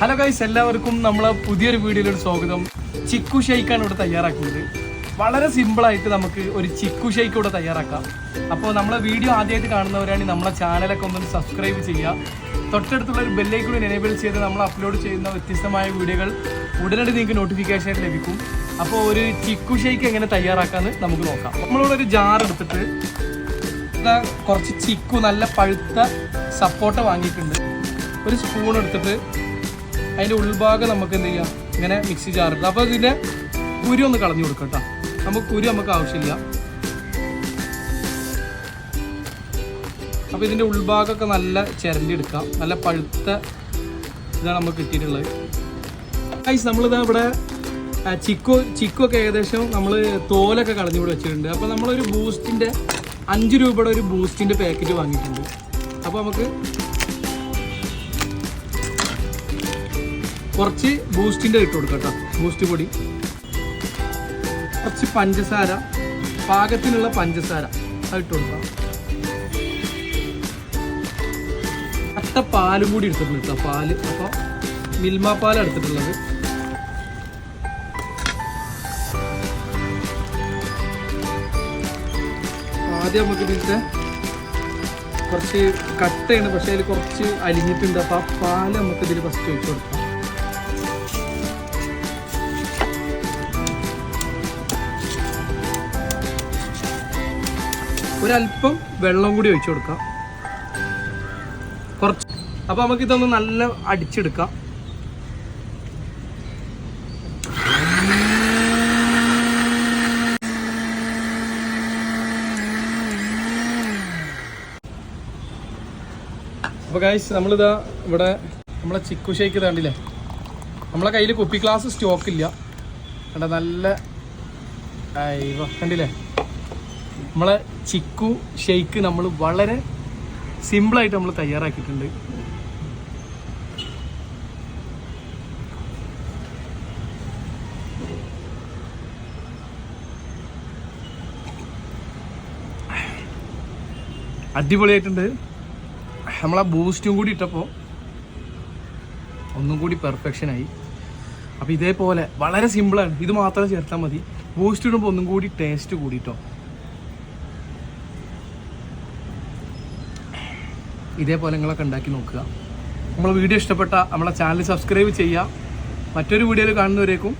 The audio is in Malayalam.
ഹലോ ഗൈസ് എല്ലാവർക്കും നമ്മളെ പുതിയൊരു വീഡിയോയിലൊരു സ്വാഗതം. ചിക്കു ഷെയ്ക്കാണ് ഇവിടെ തയ്യാറാക്കുന്നത്. വളരെ സിമ്പിളായിട്ട് നമുക്ക് ഒരു ചിക്കു ഷെയ്ക്ക് ഇവിടെ തയ്യാറാക്കാം. അപ്പോൾ നമ്മളെ വീഡിയോ ആദ്യമായിട്ട് കാണുന്നവരാണെങ്കിൽ നമ്മളെ ചാനലൊക്കെ ഒന്ന് സബ്സ്ക്രൈബ് ചെയ്യുക. തൊട്ടടുത്തുള്ള ഒരു ബെല്ലൈക്കൂടി എനേബിൾ ചെയ്ത് നമ്മൾ അപ്ലോഡ് ചെയ്യുന്ന വ്യത്യസ്തമായ വീഡിയോകൾ ഉടനടി നിങ്ങൾക്ക് നോട്ടിഫിക്കേഷൻ ലഭിക്കും. അപ്പോൾ ഒരു ചിക്കു ഷെയ്ക്ക് എങ്ങനെ തയ്യാറാക്കാമെന്ന് നമുക്ക് നോക്കാം. നമ്മളിവിടെ ഒരു ജാർ എടുത്തിട്ട് കുറച്ച് ചിക്കു നല്ല പഴുത്ത സപ്പോട്ട വാങ്ങിയിട്ടുണ്ട്. ഒരു സ്പൂൺ എടുത്തിട്ട് അതിന്റെ ഉൾഭാഗം നമുക്ക് എന്ത് ചെയ്യാം? ഇങ്ങനെ മിക്സി ജാറിട്ട്. അപ്പോൾ ഇതിന്റെ കുരു ഒന്ന് കളഞ്ഞു കൊടുക്കാം കേട്ടോ നമുക്ക് കുരു നമുക്ക് ആവശ്യമില്ല. അപ്പോൾ ഇതിന്റെ ഉൾഭാഗമൊക്കെ നല്ല ചിരണ്ടി എടുക്കാം നല്ല പഴുത്ത ഇതാണ് നമുക്ക് കിട്ടിയിട്ടുള്ളത്. ഐസ് നമ്മളിതാ ഇവിടെ ചിക്കോ ചിക്കു ചിക്കു ഒക്കെ ഏകദേശം നമ്മൾ തോലൊക്കെ കളഞ്ഞു ഇവിടെ വെച്ചിട്ടുണ്ട്. അപ്പോൾ നമ്മളൊരു ബൂസ്റ്റിന്റെ അഞ്ച് രൂപയുടെ ഒരു ബൂസ്റ്റിന്റെ പാക്കറ്റ് വാങ്ങിയിട്ടുണ്ട്. അപ്പോൾ നമുക്ക് കുറച്ച് ബൂസ്റ്റിന്റെ ഇട്ട് കൊടുക്കാം കേട്ടോ. ബൂസ്റ്റ് പൊടി. കുറച്ച് പഞ്ചസാര. പാകത്തിനുള്ള പഞ്ചസാര. അത് ഇട്ട് കൊടുക്കാം. അട്ട പാലും കൂടി എടുത്തിട്ടുണ്ട് പാൽ. അപ്പോൾ മിൽമ പാൽ എടുത്തിട്ടുള്ളത്. ആദ്യം നമുക്ക് ഇതിന്റെ കുറച്ച് കട്ടയാണ്. പക്ഷേ അതിൽ കുറച്ച് അലിഞ്ഞിട്ടുണ്ട്. അപ്പോൾ ആ പാൽ നമുക്ക് ഇതിൽ ഫസ്റ്റ് ഒഴിച്ച് കൊടുക്കാം. ഒരല്പം വെള്ളം കൂടി ഒഴിച്ചു കൊടുക്കാം. കുറച്ച്. അപ്പോൾ നമുക്ക് ഇതൊന്ന് നല്ല അടിച്ചെടുക്കാം. അപ്പോൾ ഗൈസ് നമ്മളിതാ ഇവിടെ നമ്മളെ ചിക്കു ഷേക്ക് ഇതാണ്ടില്ലേ? നമ്മളെ കയ്യിൽ കുപ്പി ഗ്ലാസ് സ്റ്റോക്ക് ഇല്ല കണ്ട നല്ല കണ്ടില്ലേ? നമ്മളെ ചിക്കു ഷെയ്ക്ക് നമ്മൾ വളരെ സിമ്പിളായിട്ട് നമ്മൾ തയ്യാറാക്കിയിട്ടുണ്ട്. അടിപൊളിയായിട്ടുണ്ട്. നമ്മൾ ആ ബൂസ്റ്റും കൂടി ഇട്ടപ്പോൾ ഒന്നും കൂടി പെർഫെക്ഷനായി അപ്പോൾ ഇതേപോലെ വളരെ സിമ്പിളാണ് ഇത് മാത്രം ചേർത്താൽ മതി. ബൂസ്റ്റ് ഇടുമ്പോൾ ഒന്നും കൂടി ടേസ്റ്റ് കൂടിട്ടോ ഇതേപോലെ നിങ്ങളൊക്കെ ഉണ്ടാക്കി നോക്കുക. നമ്മൾ വീഡിയോ ഇഷ്ടപ്പെട്ട നമ്മളെ ചാനൽ സബ്സ്ക്രൈബ് ചെയ്യുക. മറ്റൊരു വീഡിയോയിൽ കാണുന്നവരേക്കും